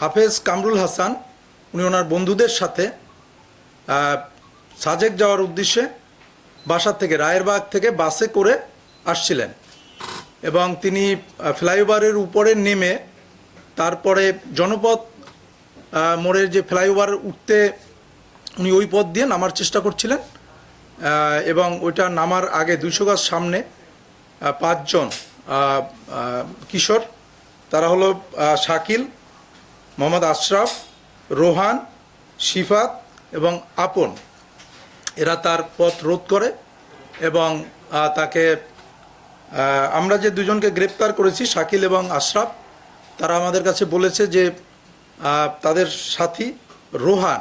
হাফেজ কামরুল হাসান, উনি ওনার বন্ধুদের সাথে সাজেক যাওয়ার উদ্দেশ্যে বাসা থেকে, রায়েরবাগ থেকে বাসে করে আসছিলেন। এবং তিনি ফ্লাইওভারের উপরে নেমে তারপরে জনপথ মোড়ের যে ফ্লাইওভার উঠতে উনি ওই পথ দিয়ে নামার চেষ্টা করছিলেন এবং ওইটা নামার আগে দুইশো গাছ সামনে পাঁচজন কিশোর, তারা হলো শাকিল মোহাম্মদ আশরাফ, রোহান, শিফাত এবং আপন। এরা তার পথ রোধ করে এবং তাকে আমরা যে দুজনকে গ্রেপ্তার করেছি, শাকিল এবং আশরাফ, তারা আমাদের কাছে বলেছে যে তাদের সাথী রোহান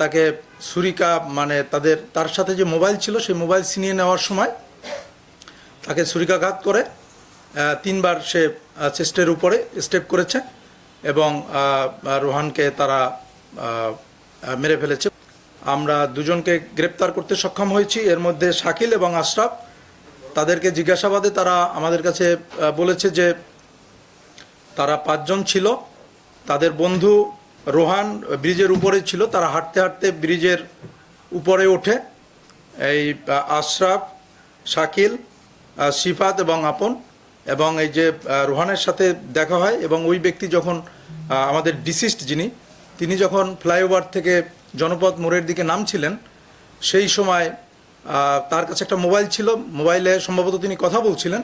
তাকে সুরিকা মানে তাদের, তার সাথে যে মোবাইল ছিল, সেই মোবাইল ছিনিয়ে নেওয়ার সময় তাকে ছুরিকাঘাত করে তিনবার সে চেস্টের উপরে স্টেপ করেছে। এবং রোহানকে তারা মেরে ফেলেছে। আমরা দুজনকে গ্রেপ্তার করতে সক্ষম হয়েছি। এর মধ্যে শাকিল এবং আশরাফ, তাদেরকে জিজ্ঞাসাবাদে তারা আমাদের কাছে বলেছে যে তারা পাঁচজন ছিল। তাদের বন্ধু রোহান ব্রিজের উপরে ছিল। তারা হাঁটতে হাঁটতে ব্রিজের উপরে ওঠে। এই আশরাফ, শাকিল সিফাত এবং আপন এবং এই যে রোহানের সাথে দেখা হয় এবং ওই ব্যক্তি যখন আমাদের ডিসিস্ট যিনি, তিনি যখন ফ্লাইওভার থেকে জনপথ মোড়ের দিকে নামছিলেন, সেই সময় তার কাছে একটা মোবাইল ছিল। মোবাইলে সম্ভবত তিনি কথা বলছিলেন।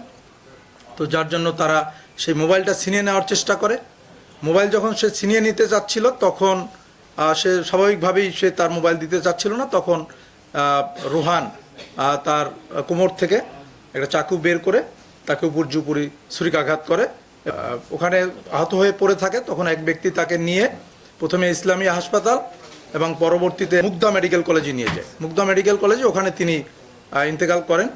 তো যার জন্য তারা সেই মোবাইলটা ছিনিয়ে নেওয়ার চেষ্টা করে। মোবাইল যখন সে ছিনিয়ে নিতে চাচ্ছিল, তখন সে স্বাভাবিকভাবেই সে তার মোবাইল দিতে চাচ্ছিল না। তখন রোহান তার কোমর থেকে একটা চাকু বের করে তাকে উপর জুপুরি ছুরিকাঘাত করে। ওখানে আহত হয়ে পড়ে থাকে। তখন এক ব্যক্তি তাকে নিয়ে প্রথমে ইসলামী হাসপাতাল এবং পরবর্তীতে মুগ্ধা মেডিকেল কলেজে নিয়ে যায়। মুগ্ধা মেডিকেল কলেজে ওখানে তিনি ইন্তেকাল করেন।